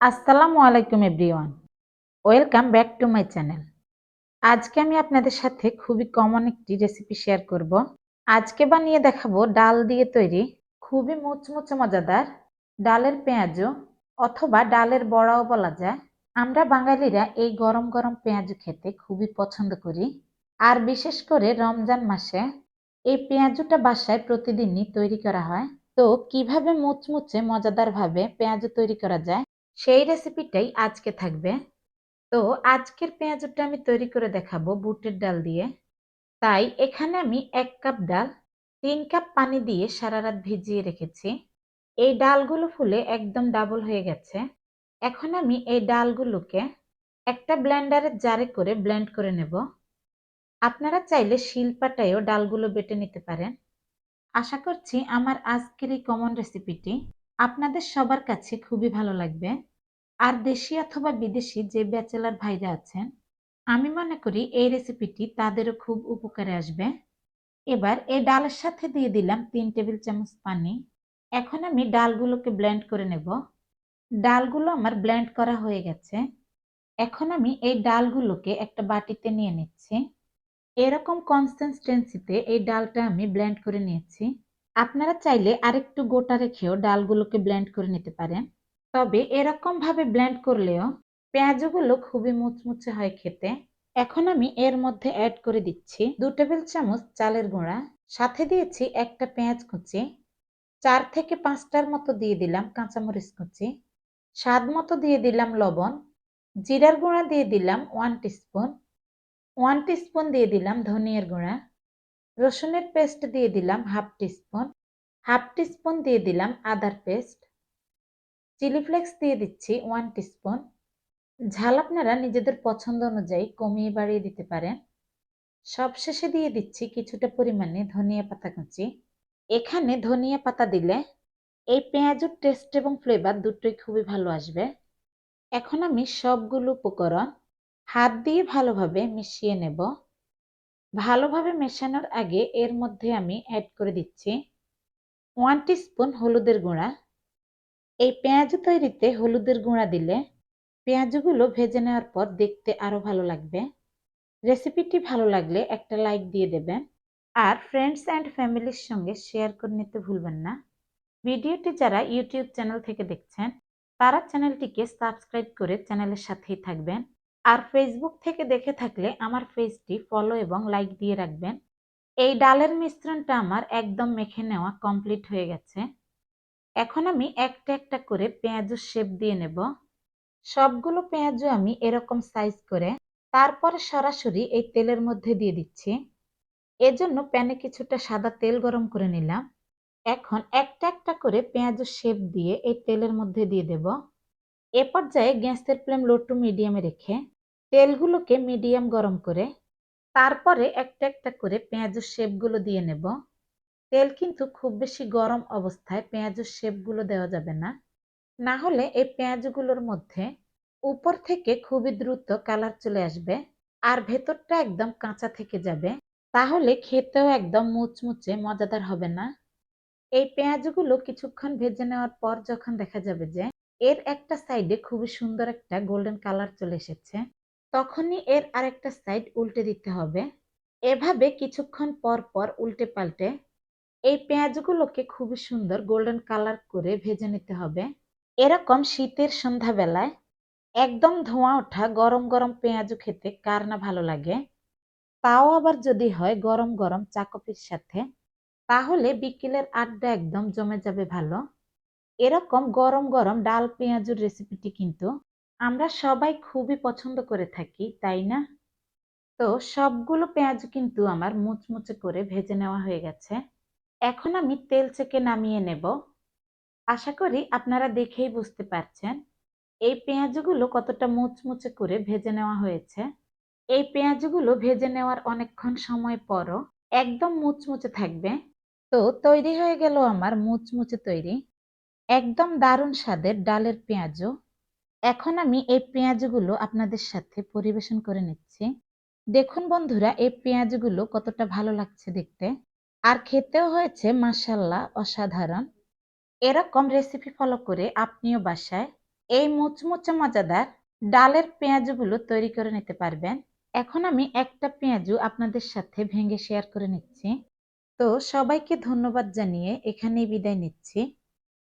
আসসালামু আলাইকুম everyone. Welcome back to my channel. আজকে আমি আপনাদের সাথে খুবই কমন একটি রেসিপি শেয়ার করব। আজকে বানিয়ে দেখাবো ডাল দিয়ে তৈরি খুবই মুচমুচে মজাদার ডালের পেঁয়াজও অথবা ডালের বড়াও বলা যায়। আমরা বাঙালিরা এই গরম গরম পেঁয়াজ খেতে খুবই পছন্দ করি। আর বিশেষ করে রমজান মাসে এই পেঁয়াজুটা বাসায় প্রতিদিনই তৈরি করা হয়। তো কীভাবে মুচমুচে মজাদারভাবে পেঁয়াজু তৈরি করা যায় সেই রেসিপিটাই আজকে থাকবে। তো আজকের পেঁয়াজুটা আমি তৈরি করে দেখাবো বুটের ডাল দিয়ে। তাই এখানে আমি এক কাপ ডাল, তিন কাপ পানি দিয়ে সারা রাত ভিজিয়ে রেখেছি। এই ডালগুলো ফুলে একদম ডাবল হয়ে গেছে। এখন আমি এই ডালগুলোকে একটা ব্লেন্ডারের জারে করে ব্লেন্ড করে নেব। আপনারা চাইলে শিলপাটায়ও ডালগুলো বেটে নিতে পারেন। আশা করছি আমার আজকের এই কমন রেসিপিটি আপনাদের সবার কাছে খুবই ভালো লাগবে। আর দেশি অথবা বিদেশি যে ব্যাচেলার ভাইরা আছেন, আমি মনে করি এই রেসিপিটি তাদেরও খুব উপকারে আসবে। এবার এই ডালের সাথে দিয়ে দিলাম তিন টেবিল চামচ পানি। এখন আমি ডালগুলোকে ব্লেন্ড করে নেব। ডালগুলো আমার ব্লেন্ড করা হয়ে গেছে। এখন আমি এই ডালগুলোকে একটা বাটিতে নিয়ে নিচ্ছি। এরকম কনসিস্টেন্সিতে এই ডালটা আমি ব্লেন্ড করে নিয়েছি। আপনারা চাইলে আরেকটু গোটা রেখেও ডালগুলোকে ব্লেন্ড করে নিতে পারেন। তবে এরকম ভাবে ব্লেন্ড করলেও পেঁয়াজগুলো খুবই মুচমুচে হয় খেতে। এখন আমি এর মধ্যে অ্যাড করে দিচ্ছি দু টেবিল চামচ চালের গুঁড়া। সাথে দিয়েছি একটা পেঁয়াজ কুচি। চার থেকে পাঁচটার মতো দিয়ে দিলাম কাঁচামরিচ কুচি। স্বাদ মতো দিয়ে দিলাম লবণ। জিরার গুঁড়া দিয়ে দিলাম ওয়ান টিস্পুন ওয়ান টিস্পুন দিয়ে দিলাম ধনিয়ার গুঁড়া। রসুনের পেস্ট দিয়ে দিলাম হাফ টিস্পুন হাফ টিস্পুন দিয়ে দিলাম আদার পেস্ট, চিলি ফ্লেক্স দিয়ে দিচ্ছি ওয়ান টিস্পুন। ঝাল আপনারা নিজেদের পছন্দ অনুযায়ী কমিয়ে বাড়িয়ে দিতে পারেন। সবশেষে দিয়ে দিচ্ছি কিছুটা পরিমাণে ধনিয়া পাতা কুচি। এখানে ধনিয়া পাতা দিলে এই পেঁয়াজের টেস্ট এবং ফ্লেভার দুটোই খুবই ভালো আসবে। এখন আমি সবগুলো উপকরণ হাত দিয়ে ভালোভাবে মিশিয়ে নেব। ভালোভাবে মেশানোর আগে এর মধ্যে আমি অ্যাড করে দিচ্ছি ওয়ান স্পুন হলুদের গুঁড়া। এই পেঁয়াজ তৈরিতে হলুদের গুঁড়া দিলে পেঁয়াজগুলো ভেজে নেওয়ার পর দেখতে আরও ভালো লাগবে। রেসিপিটি ভালো লাগলে একটা লাইক দিয়ে দেবেন। আর ফ্রেন্ডস অ্যান্ড ফ্যামিলির সঙ্গে শেয়ার করে নিতে ভুলবেন না। ভিডিওটি যারা ইউটিউব চ্যানেল থেকে দেখছেন, তারা চ্যানেলটিকে সাবস্ক্রাইব করে চ্যানেলের সাথেই থাকবেন। আর ফেসবুক থেকে দেখে থাকলে আমার পেজটি ফলো এবং লাইক দিয়ে রাখবেন। এই ডালের মিশ্রণটা আমার একদম মেখে নেওয়া কমপ্লিট হয়ে গেছে। এখন আমি একটা একটা করে পেঁয়াজের শেপ দিয়ে নেব। সবগুলো পেঁয়াজও আমি এরকম সাইজ করে তারপরে সরাসরি এই তেলের মধ্যে দিয়ে দিচ্ছি। এজন্য প্যানে কিছুটা সাদা তেল গরম করে নিলাম। এখন একটা একটা করে পেঁয়াজের শেপ দিয়ে এই তেলের মধ্যে দিয়ে দেব। এ পর্যায়ে গ্যাসের ফ্লেম লো টু মিডিয়ামে রেখে তেলগুলোকে মিডিয়াম গরম করে তারপরে একটা একটা করে পেঁয়াজের শেপগুলো দিয়ে নেব। তেল কিন্তু খুব বেশি গরম অবস্থায় পেঁয়াজের শেপগুলো দেওয়া যাবে না। না হলে এই পেঁয়াজগুলোর মধ্যে উপর থেকে খুবই দ্রুত কালার চলে আসবে আর ভেতরটা একদম কাঁচা থেকে যাবে। তাহলে খেতেও একদম মুচমুচে মজাদার হবে না। এই পেঁয়াজগুলো কিছুক্ষণ ভেজে নেওয়ার পর যখন দেখা যাবে যে এর একটা সাইডে খুবই সুন্দর একটা গোল্ডেন কালার চলে এসেছে। তখনই এর আরেকটা সাইড উল্টে দিতে হবে। এভাবে কিছুক্ষণ পর পর উল্টে পাল্টে এই পেঁয়াজগুলোকে খুবই সুন্দর গোল্ডেন কালার করে ভেজে নিতে হবে। এরকম শীতের সন্ধ্যাবেলায় একদম ধোঁয়া ওঠা গরম গরম পেঁয়াজু খেতে কার না ভালো লাগে। তাও আবার যদি হয় গরম গরম চাকপির সাথে, তাহলে বিকেলের আড্ডা একদম জমে যাবে ভালো। এরকম গরম গরম ডাল পেঁয়াজুর রেসিপিটি কিন্তু আমরা সবাই খুবই পছন্দ করে থাকি, তাই না? তো সবগুলো পেঁয়াজ কিন্তু আমার মুচমুচে করে ভেজে নেওয়া হয়ে গেছে। এখন আমি তেল চেকে নামিয়ে নেব। আশা করি আপনারা দেখেই বুঝতে পারছেন এই পেঁয়াজগুলো কতটা মুচমুচে করে ভেজে নেওয়া হয়েছে। এই পেঁয়াজগুলো ভেজে নেওয়ার অনেকক্ষণ সময় পরও একদম মুচমুচে থাকবে। তো তৈরি হয়ে গেল আমার মুচমুচে তৈরি। একদম দারুণ স্বাদের ডালের পেঁয়াজও। এখন আমি এই পেঁয়াজগুলো আপনাদের সাথে পরিবেশন করে নিচ্ছি। দেখুন বন্ধুরা, এই পেঁয়াজগুলো কতটা ভালো লাগছে দেখতে। আর খেতেও হয়েছে মাসাল্লাহ অসাধারণ। এরকম রেসিপি ফলো করে আপনিও বাসায় এই মুচমুচে মজাদার ডালের পেঁয়াজগুলো তৈরি করে নিতে পারবেন। এখন আমি একটা পেঁয়াজু আপনাদের সাথে ভেঙে শেয়ার করে নিচ্ছি। তো সবাইকে ধন্যবাদ জানিয়ে এখানেই বিদায় নিচ্ছি।